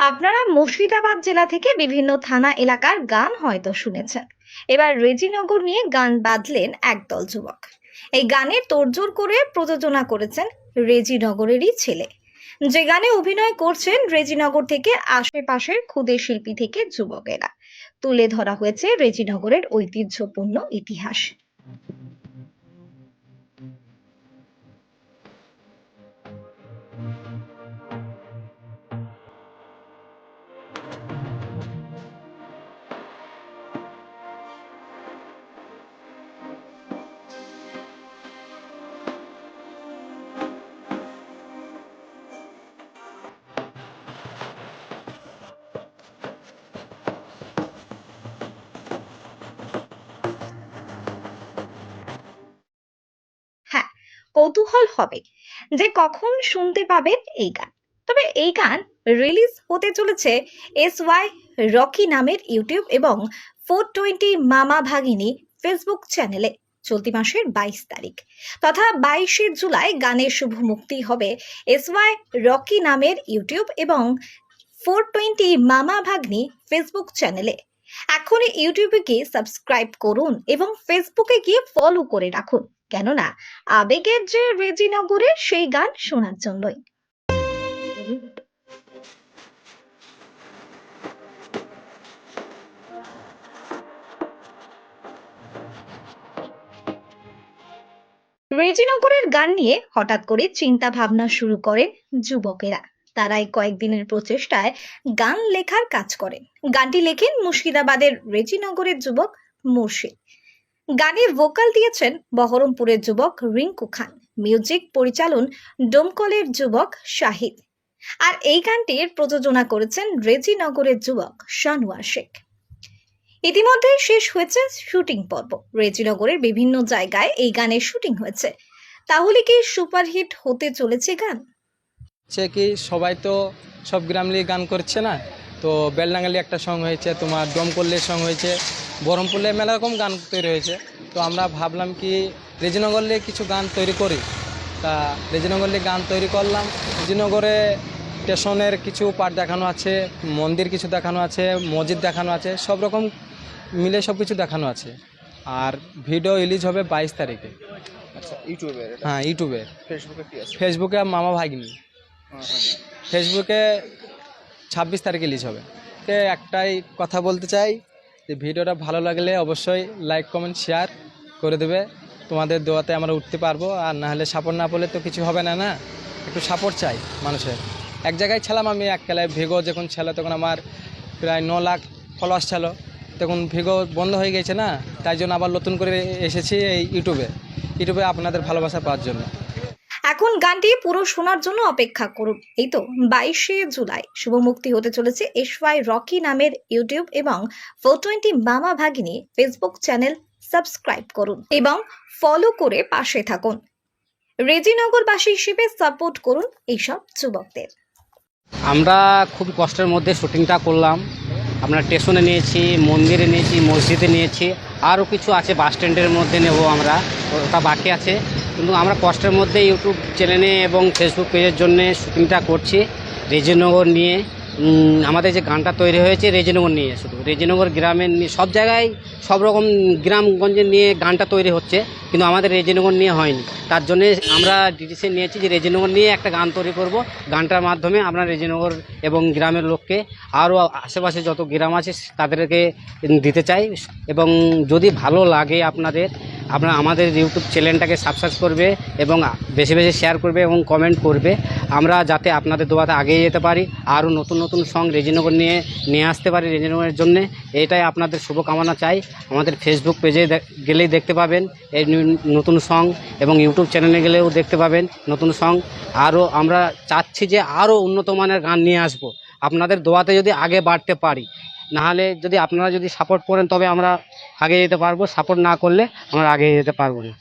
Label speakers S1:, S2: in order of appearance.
S1: আপনারা মুর্শিদাবাদ জেলা থেকে বিভিন্ন থানা এলাকার গান হয়তো শুনেছেন। এবার রেজিনগর নিয়ে গান বাঁধলেন একদল যুবক। এই গানে তোড়জোড় করে প্রযোজনা করেছেন রেজিনগরেরই ছেলে। যে গানে অভিনয় করছেন রেজিনগর থেকে আশেপাশের ক্ষুদে শিল্পী থেকে যুবকেরা। তুলে ধরা হয়েছে রেজিনগরের ঐতিহ্যপূর্ণ ইতিহাস। কৌতূহল হবে যে কখন শুনতে পাবেন এই গান। তবে এই গান রিলিজ হতে চলেছে এস ওয়াই রকি নামের ইউটিউব এবং ফোর টোয়েন্টি মামা ভাগিনী ফেসবুক চ্যানেলে চলতি মাসের বাইশ তারিখ। তথা বাইশে জুলাই গানের শুভ মুক্তি হবে এস ওয়াই রকি নামের ইউটিউব এবং ফোর টোয়েন্টি মামা ভাগ্নি ফেসবুক চ্যানেলে এখনই ইউটিউবে গিয়ে সাবস্ক্রাইব করুন এবং ফেসবুকে গিয়ে ফলো করে রাখুন। কেননা আবেগের যে রেজিনগরে সেই গান শোনার জন্যই। রেজিনগরের গান নিয়ে হঠাৎ করে চিন্তা ভাবনা শুরু করেন যুবকেরা। তারাই কয়েকদিনের প্রচেষ্টায় গান লেখার কাজ করেন। গানটি লেখেন মুর্শিদাবাদের রেজিনগরের যুবক মুর্শিদ। গানে ভোকাল দিয়েছেন বহরমপুরের যুবক রিঙ্কু খান, মিউজিক পরিচালন ডোমকলের যুবক শাহিদ। আর এই গানটির প্রযোজনা করেছেন রেজিনগরের যুবক শানুয়া শেখ। ইতিমধ্যে শেষ হয়েছে শুটিং পর্ব। রেজিনগরের বিভিন্ন জায়গায় এই গানের শুটিং হয়েছে। তাহলে কি সুপারহিট হতে চলেছে গান?
S2: হচ্ছে কি, সবাই তো সব গ্রামলি গান করছে না? তো বেলডাঙ্গালি একটা সং হয়েছে, তোমার ডমকল্লের সং হয়েছে বহরমপুরে মেলা রকম গান তৈরি হয়েছে। তো আমরা ভাবলাম কি রেজিনগরলে কিছু গান তৈরি করি। তা রেজিনগরলে গান তৈরি করলাম। রেজিনগরে স্টেশনের কিছু পার্ট দেখানো আছে মন্দির কিছু দেখানো আছে মসজিদ দেখানো আছে সব রকম মিলে সব কিছু দেখানো আছে। আর ভিডিও রিলিজ হবে বাইশ তারিখে।
S3: আচ্ছা ইউটিউবে
S2: হ্যাঁ ইউটিউবে।
S3: ফেসবুকে কি আছে?
S2: ফেসবুকে মামা ভাগিনী। ফেসবুকে ছাব্বিশ তারিখে রিলিজ হবে। একটাই কথা বলতে চাই যে ভিডিওটা ভালো লাগলে অবশ্যই লাইক কমেন্ট শেয়ার করে দেবে। তোমাদের দোয়াতে আমরা উঠতে পারব। আর না হলে সাপোর্ট না পড়লে তো কিছু হবে না না? একটু সাপোর্ট চাই মানুষের। এক জায়গায় ছিলাম আমি, এক খেলায় ভিগো যখন ছিল, তখন আমার প্রায় ন লাখ ফলোয়ার্স ছিল। তখন ভিগো বন্ধ হয়ে গেছে না? তাই জন্য আবার নতুন করে এসেছি এই ইউটিউবে ইউটিউবে আপনাদের ভালোবাসা পাওয়ার জন্য।
S1: এখন গানটি পুরো শোনার জন্য অপেক্ষা করুন। এই তো, বাইশে জুলাই। শুভ মুক্তি হতে চলেছে এসওয়াই রকি নামের ইউটিউব এবং ফোর টোয়েন্টি মামা ভাগিনী ফেসবুক চ্যানেল সাবস্ক্রাইব করুন এবং ফলো করে পাশে থাকুন। রেজিনগরবাসী হিসেবে সাপোর্ট করুন এইসব যুবকদের।
S4: আমরা খুব কষ্টের মধ্যে শুটিংটা করলাম। আমরা স্টেশনে নিয়েছি, মন্দিরে নিয়েছি, মসজিদে নিয়েছি, আরও কিছু আছে, বাস স্ট্যান্ডের মধ্যে নেব আমরা, ওটা বাকি আছে। কিন্তু আমরা কষ্টের মধ্যে ইউটিউব চ্যানেলে এবং ফেসবুক পেজের জন্য শুটিংটা করছি রেজিনগর নিয়ে। আমাদের যে গানটা তৈরি হয়েছে রেজিনগর নিয়ে শুধু। রেজিনগর গ্রামের নিয়ে সব জায়গায় সব রকম গ্রামগঞ্জে নিয়ে গানটা তৈরি হচ্ছে, কিন্তু আমাদের রেজিনগর নিয়ে হয়নি। তার জন্যে আমরা ডিসিশন নিয়েছি যে রেজিনগর নিয়ে একটা গান তৈরি করব। গানটার মাধ্যমে আমরা রেজিনগর এবং গ্রামের লোককে আরও আশেপাশে যত গ্রাম আছে তাদেরকে দিতে চাই এবং যদি ভালো লাগে আপনাদের আপনারা আমাদের ইউটিউব চ্যানেলটাকে সাবস্ক্রাইব করবে এবং বেশি বেশি শেয়ার করবে এবং কমেন্ট করবে। আমরা যাতে আপনাদের দোয়াতে আগিয়ে যেতে পারি, আরও নতুন নতুন সং রেজিনগর নিয়ে নিয়ে আসতে পারি রেজিনগরের জন্য। এটাই আপনাদের শুভকামনা চাই। আমাদের ফেসবুক পেজে গেলেই দেখতে পাবেন এই নতুন সং এবং ইউটিউব চ্যানেলে গেলেও দেখতে পাবেন নতুন সং আরও আমরা চাচ্ছি যে আরও উন্নত মানের গান নিয়ে আসব। আপনাদের দোয়াতে যদি আগে বাড়তে পারি নাহলে যদি আপনারা যদি সাপোর্ট করেন, তবে আমরা আগে যেতে পারব। সাপোর্ট না করলে আমরা আগে যেতে পারব না।